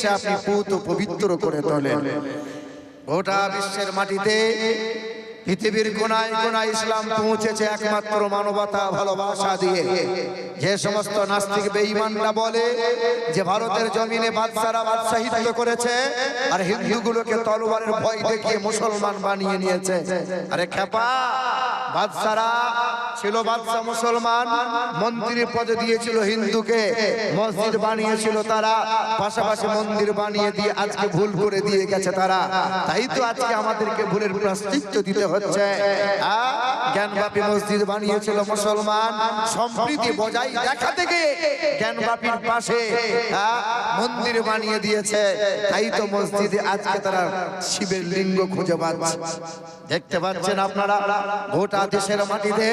ইচ্ছে আপনি পুত পবিত্র করে তোলেন। গোটা বিশ্বের মাটিতে পৃথিবীর কোনায় কোনায় ইসলাম পৌঁছেছে একমাত্র মানবতা ভালোবাসা দিয়ে। যে সমস্ত নাস্তিক বেঈমানরা বলে যে ভারতের জমিনে বাদশারা বাদশাহিত্য করেছে আর হিন্দুগুলোকে তলোয়ারের ভয় দেখিয়ে মুসলমান বানিয়ে নিয়েছে। আরে খেপা মসজিদ বানিয়েছিল তারা, পাশাপাশি মন্দির বানিয়ে দিয়ে গেছে তারা। জ্ঞানব্যাপী মসজিদ বানিয়েছিল মুসলমান, সম্প্রীতি বজায় দেখা থেকে জ্ঞানব্যাপীর পাশে মন্দির বানিয়ে দিয়েছে। তাই তো মসজিদে আজকে তারা শিবের লিঙ্গ খুঁজে পাচ্ছে। দেখতে পাচ্ছেন আপনারা, গোটা দেশের মাটিতে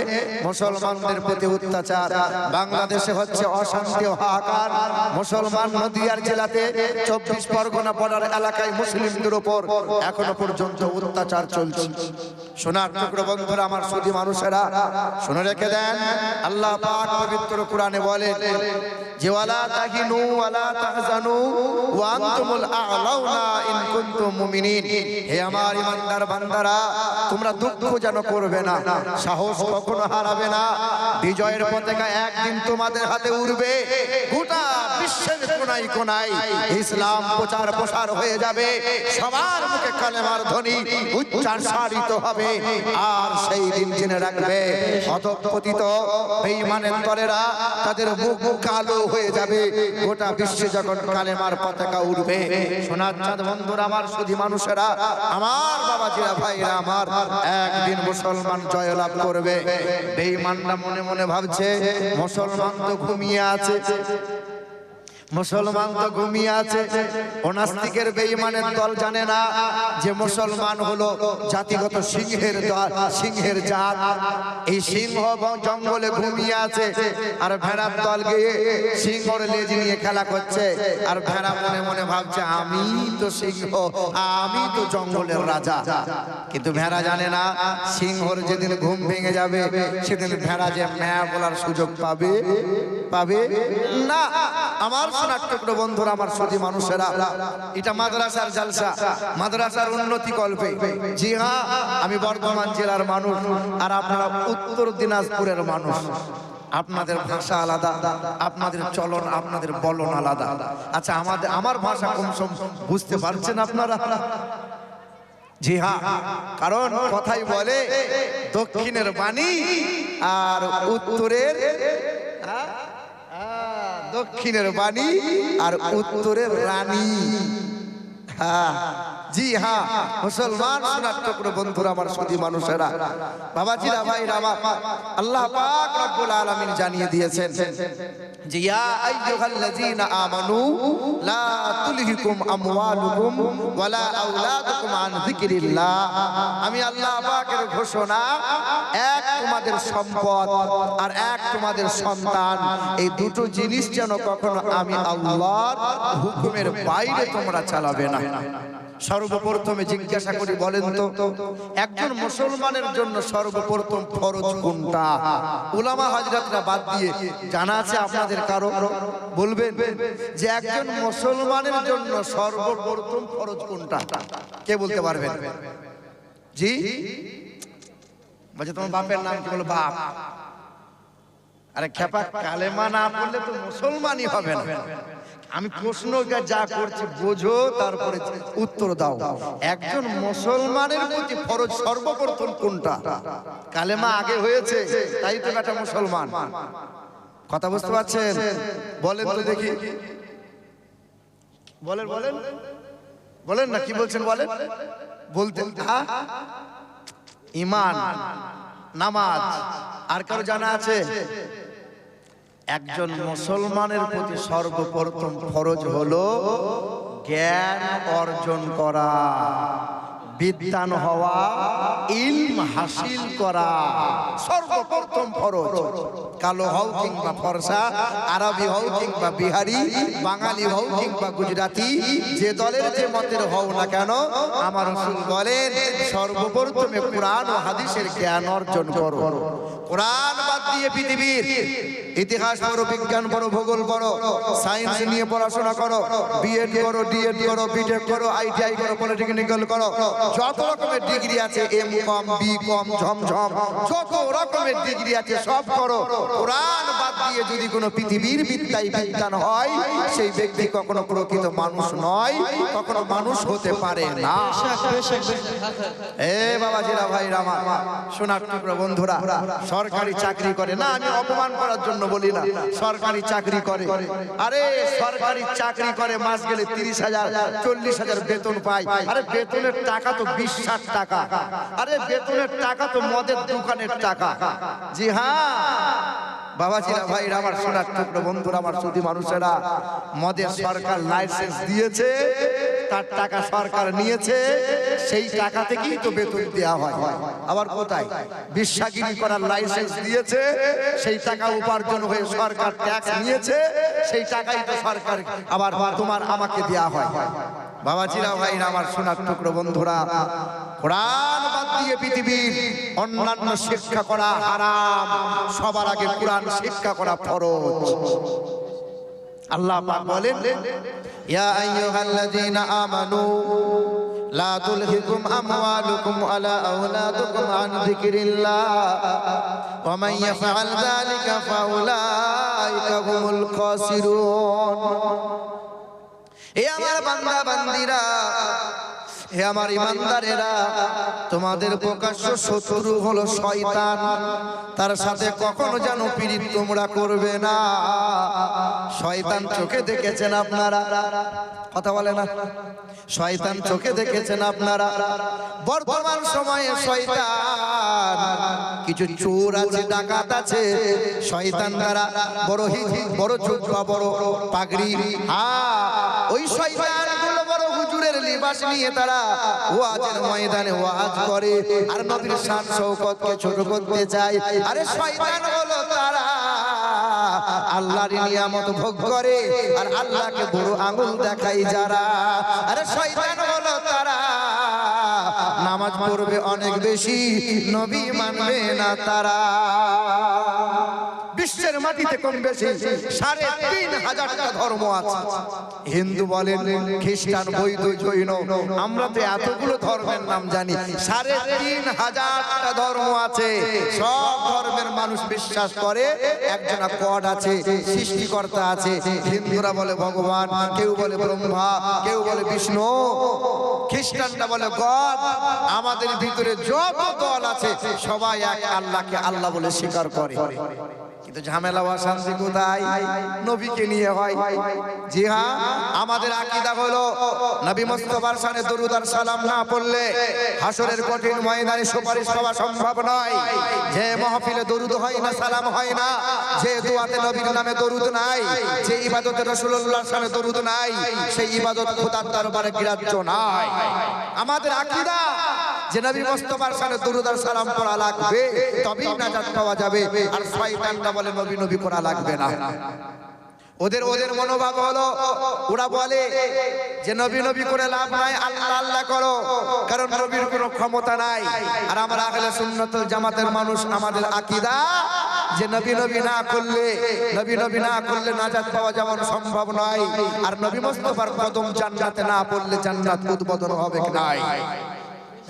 মুসলমানদের প্রতি অত্যাচার। বাংলাদেশে হচ্ছে অশান্তি ও হাহাকার। মুসলমান নদিয়ার জেলাতে চব্বিশ পরগনা বর্ডার এলাকায় মুসলিমদের উপর এখনও পর্যন্ত অত্যাচার চলছে। সোনার টুকরো বন্ধুরা, আমার সুদী মানুষেরা, শুনে রেখে দেন, আল্লাহ পাক পবিত্র কোরআনে বলেন যে ওয়ালা তাহিনু ওয়ালা তাহজানু ওয়া আনতুমুল আ'লাউনা ইন কুনতুম মুমিনিন। হে আমার ইমানদার বান্দারা, তোমরা দুঃখ যেন করবে না, সাহস কখনো হারাবে না। বিজয়ের পতাকা একদিন তোমাদের হাতে উড়বে, গোটা বিশ্বের কোনায় কোনায়। ইসলাম প্রচার প্রসার হয়ে যাবে, সবার মুখে কালেমার ধ্বনি উচ্চারিত হবে, আর সেই দিন জেনে রাখবে। অধপতিত বেঈমানের তরেরা তাদের মুখ কালো হয়ে যাবে। গোটা বিশ্বে যখন কালেমার পতাকা উঠবে সোনার চাঁদ বন্ধুরা, আমার সুধি মানুষেরা, আমার বাবা বাবাজিরা ভাইরা আমার একদিন মুসলমান জয়লাভ করবে। এই মানটা মনে মনে ভাবছে, মুসলমান তো ঘুমিয়ে আছে। মুসলমান তো ঘুমিয়ে আছে। অনাস্তিকের বেঈমানের দল জানে না যে মুসলমান হলো জাতিগত সিংহের দল, সিংহের জাত। এই সিংহ জঙ্গলে ঘুমিয়ে আছে আর ভেড়ার দল গিয়ে সিংহর লেজ নিয়ে খেলা করছে। আর ভেড়া মনে মনে ভাবছে, আমি তো সিংহ, আমি তো জঙ্গলের রাজা। কিন্তু ভেড়া জানে না, সিংহর যেদিন ঘুম ভেঙে যাবে, সেদিন ভেড়া যে ম্যা বলার সুযোগ পাবে পাবে না। আমার আমার মানুষেরা, এটা মাদ্রাসার মাদ্রাসার জি হ্যাঁ আমি বর্ধমান জেলার মানুষ, আর আপনারা উত্তর দিনাজপুরের মানুষ। আপনাদের ভাষা আলাদা, আপনাদের চলন, আপনাদের বলন আলাদা। আচ্ছা আমাদের, আমার ভাষা কম সম, বুঝতে পারছেন আপনারা? জি হ্যাঁ কারণ কথাই বলে দক্ষিণের বাণী আর উত্তরের হ্যাঁ? দক্ষিণের বাণী আর উত্তরের রানী। হ্যাঁ। জি হ্যাঁ মুসলমান সোনার টুকরো বন্ধুরা আমার সুদী মানুষেরা। বাবাজিরা, ভাইরা আমার, আল্লাহ পাক রব্বুল আলামিন জানিয়ে দিয়েছেন যে, ইয়া আইয়ুহাল্লাযীনা আমানু লা তুলহিকুম আমওয়ালুকুম ওয়ালা আওলাদুকুম আন যিকরিল্লাহ। আমি আল্লাহ পাকের ঘোষণা, এক তোমাদের সম্পদ আর এক তোমাদের সন্তান, এই দুটো জিনিস যেন কখনো আমি আল্লাহর হুকুমের বাইরে তোমরা চালাবে না। সর্বপ্রথমে জিজ্ঞাসা করি, বলেন তো, একজন মুসলমানের জন্য সর্বপ্রথম ফরজ কোনটা? উলামা হাজরাতরা বাদ দিয়ে, জানা আছে আপনাদের কারও? বলবেন যে একজন মুসলমানের জন্য সর্বপ্রথম ফরজ কোনটা? কে বলতে পারবেন? জি? বলছে, তোমার বাপের নাম কি? বলো, বাপ। আরে খেপা কালেমা না পড়লে তো মুসলমানই হবে। না আমি প্রশ্ন যা করছি বোঝো তারপরে উত্তর দাও। একজন মুসলমানের প্রতি ফরজ সর্বপ্রথম কোনটা? কালেমা আগে হয়েছে তাই তো একটা মুসলমান। কথা বুঝতে পারছেন? বলেন তো দেখি। বলেন বলেন বলেন। না কি বলছেন বলেন? বলতে হ্যাঁ? ইমান নামাজ। আর কারও জানা আছে? একজন মুসলমানের প্রতি সর্বপ্রথম ফরজ হলো জ্ঞান অর্জন করা, বিদ্যান হওয়া, ইলম হাসিল করা, সর্বপ্রথম ফরজ। কালো হও কিংবা ফরসা, আরবি হও কিংবা বিহারি, বাঙালি হও কিংবা গুজরাটি যে দলের যে মতের হও না কেন, আমার বলেন, সর্বপ্রথমে কোরআন ও হাদিসের জ্ঞান অর্জন করো। কোরআন বাদ দিয়ে পৃথিবীর ইতিহাস পড়ো বিজ্ঞান পড়ো ভূগোল পড়ো সায়েন্স নিয়ে পড়াশোনা করো বিএড করো ডিএড করো বিটেক করো আইটিআই করো পলিটেকনিক্যাল করো যত রকমের ডিগ্রি আছে এম কম বি কম ঝমঝম যত রকমের ডিগ্রি আছে সব করো। কোরআন বাদ দিয়ে যদি কোনো পৃথিবীর বিদ্যায় বিজ্ঞান হয় সেই ব্যক্তি কখনো প্রকৃত মানুষ নয় কখনো মানুষ হতে পারে না। এ বাবা জিরা ভাই রামা সোনার টুকরো বন্ধুরা সরকারি চাকরি করে। না, আমি অপমান করার জন্য বলি না। সরকারি চাকরি করে। আরে, সরকারি চাকরি করে মাস গেলে তিরিশ হাজার, চল্লিশ হাজার বেতন পায়। আরে, বেতনের টাকা তো বিশ টাকা। আরে, বেতনের টাকা তো মদের দোকানের টাকা। জি হ্যাঁ। বাবা বাবাজিরা, ভাইরা, আমার সোনার টুকরো বন্ধুরা, আমার শুধু মানুষেরা, মদের সরকার লাইসেন্স দিয়েছে। তার টাকা সরকার নিয়েছে, সেই টাকা থেকেই তো বেতন দেওয়া হয়। আবার কোথায়? বিশ্বাগিরি করার লাইসেন্স দিয়েছে, সেই টাকা উপার্জন হয়ে সরকার ট্যাক্স নিয়েছে, সেই টাকাই তো সরকার আবার তোমার আমাকে দেওয়া হয়। বাবাজিরা, ভাইরা, আমার সোনার টুকরো বন্ধুরা, কোরআন বাদ দিয়ে পৃথিবীর অন্যান্য শিক্ষা করা হারাম, সবার আগে কোরআন শিক্ষা করা ফরজ। আল্লাহ বলেন ইয়া আইয়ুহাল্লাযীনা আমানু লা তুলহিকুম আমওয়ালুকুম ওয়ালা আওলাদুকুম আন যিকরিল্লাহ ওয়া মান ইয়াফআল যালিকা ফাউলাইকা হুমুল খাসিরুন এ আমার বান্দা বান্দিরা হে আমার ইমানদারেরা, তোমাদের প্রকাশ্য শত্রু হলো শয়তান। তার সাথে কখনো যেন পীড়িত তোমরা করবে না। শয়তান চোখে দেখেছেন আপনারা। কথা বলে না? শয়তান চোখে দেখেছেন আপনারা। বর্তমান সময়ে শয়তান, কিছু চোর আছে, ডাকাত আছে। শয়তান দ্বারা বড় হি- বড় চোখ বড় পাগড়ি। হ্যাঁ ওই শয়তান লিবাস নিয়ে তারা ওয়াজের ময়দানে ওয়াজ করে। আর নবীর শান শৌকতকে ছোট করতে চায়। আরে শয়তান হলো তারা। আল্লাহর নিয়ামত ভোগ করে আর আল্লাহকে বড় আঙুল দেখাই যারা। আরে শয়তান হলো তারা। নামাজ পড়বে অনেক বেশি, নবী মানবে না তারা। বিশ্বের মাটিতে কম বেশি সাড়ে তিন হাজারটা ধর্ম আছে। হিন্দু বলেন, খ্রিস্টান, বৈধ, জৈন, আমরা তো এতগুলো ধর্মের নাম জানি। সাড়ে তিন হাজারটা ধর্ম আছে। সব ধর্মের মানুষ বিশ্বাস করে একজনা কড আছে, সৃষ্টিকর্তা আছে। হিন্দুরা বলে ভগবান, কেউ বলে ব্রহ্মা, কেউ বলে বিষ্ণু। খ্রিস্টানরা বলে গড। আমাদের ভিতরে যত দল আছে, সবাই এক আল্লাহকে আল্লাহ বলে স্বীকার করে। কিন্তু ঝামেলা বা শান্তি কোথায়? নবীকে নিয়ে হয়। জি হ্যাঁ আমাদের আকিদা হলো, নবী মুস্তাফার শানে দরুদ আর সালাম না পড়লে হাসরের কঠিন ময়দানে সুপারিশ পাওয়া সম্ভব নয়। যে মাহফিলে দরুদ হয় না, সালাম হয় না, যে দোয়াতে নবীর নামে দরুদ নাই, যে ইবাদতে রাসূলুল্লাহর শানে দরুদ নাই, সেই ইবাদত খোদার দরবারে গ্রাহ্য নাই। আমাদের আকীদা যে নবী মুস্তাফার শানে দরুদ আর সালাম পড়া লাগবে, তবেই নাজাত পাওয়া যাবে। আর শয়তানরা বলে নবী নবী করা লাগবে না। ওদের ওদের মনোভাব হলো, ওরা বলে যে নবী নবী করে লাভ নাই, আল্লাহ আল্লাহ করো, কারণ নবীর কোনো ক্ষমতা নাই। আর আমরা আহলে সুন্নাতুল জামাতের মানুষ, আমাদের আকীদা যে নবী নবী না করলে, নবী নবী না করলে নাজাত পাওয়া যেমন সম্ভব নয়। আর নবী মুস্তাফার কদম জান্নাতে না পড়লে জান্নাত উদ্বোধন হবে নাই?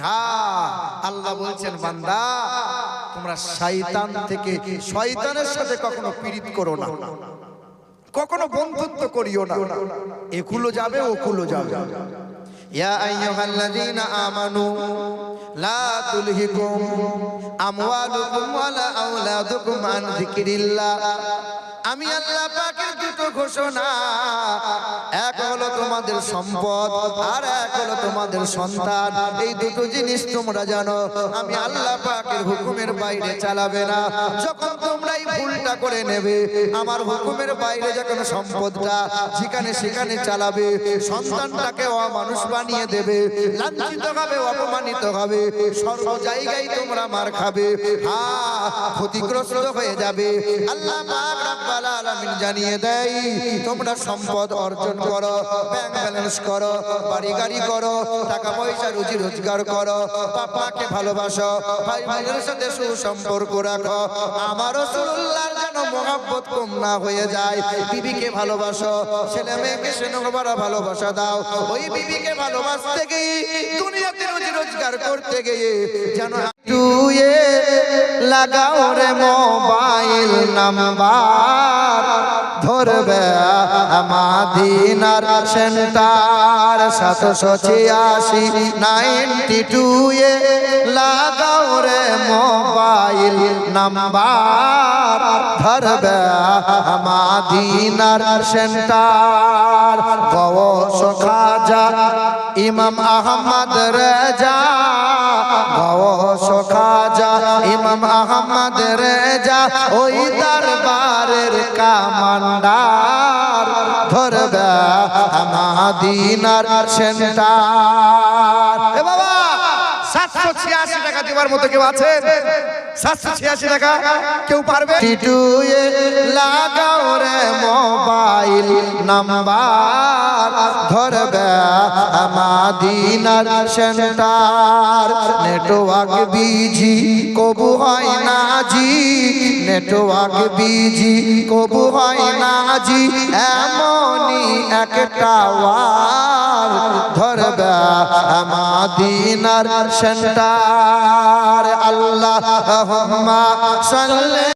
হ্যাঁ আল্লাহ বলছেন, বান্দা, তোমরা শয়তান থেকে শয়তানের সাথে কখনো পীড়িত করো না। কখনো বন্ধুত্ব করিও না। একুলো যাবে ওকুলো যাবে। ইয়া আইয়ুহাল্লাযীনা আমানু, লা তুলহিকুম আমওয়ালুকুম ওয়ালা আওলাদুকুম আন যিকরিল্লাহ। আমি আল্লাহ পাকের দুটো ঘোষণা। এক হলো তোমাদের সম্পদ, আর এক হলো তোমাদের সন্তান। এই দুটো জিনিস তোমরা জানো, আমি আল্লাহ পাকের হুকুমের বাইরে চালাবে না। যখন তোমরা এই ভুলটা করে নেবে, আমার হুকুমের বাইরে যখন সম্পদটা যেখানে সেখানে চালাবে, সন্তানটাকে অমানুষ বানিয়ে দেবে, লাঞ্ছিত হবে, অপমানিত হবে, সর্ব জায়গায় তোমরা মার খাবে হ্যাঁ ক্ষতিগ্রস্ত হয়ে যাবে। আল্লাহ পাক জানিয়ে দেয়, তোমরা সম্পদ অর্জন করো ব্যাংক ব্যালেন্স করো বাড়ি গাড়ি করো টাকা পয়সা রুজি রোজগার করো পাপাকে ভালোবাসো ভাই ভাইয়ের সাথে সুসম্পর্ক রাখো, আমার রসুল্লাহর যেন মোহাব্বত কম না হয়ে যায়, বিবিকে ভালোবাসো, ছেলে মেয়েকে সেনগবারা ভালোবাসা দাও, ওই বিবিকে ভালোবাসতে গিয়ে দুনিয়াতে রুজি রোজগার করতে গিয়ে যেন টুয়ে লাগাও রে মোবাইল নাম্বার। ধরবে আমাদিনার সেন্টার সাতশো ছিয়াশি, নাইনটি টু এ লাগাও রে মোবাইল নাম্বার। ধরবে আমাদিনার সেন্টার। গৌস খাজা ইমাম আহমদ রেজা খাজা ইমাম আহমদ রেজা ওই দরবারের কামান্ডার ধরবে আমাদিনার সেন্টার। এ বাবা সাতশো ছিয়াশি টাকা দেওয়ার মতো কেউ আছে? সাতশো ছিয়াশি টাকা কেউ পারবে? টিটুয়ে লাগাও রে মোবাইল নাম্বার, ধরবে আমাদিনার সেন্টার। নেটওয়ার্ক বিজি, কবু হয় না জি। নেটওয়ার্ক বিজি, কবু হয় না জি। এমনই একটা ওয়ার ধরবে আমাদিনার সেন্টার। আল্লাহ সাল্লি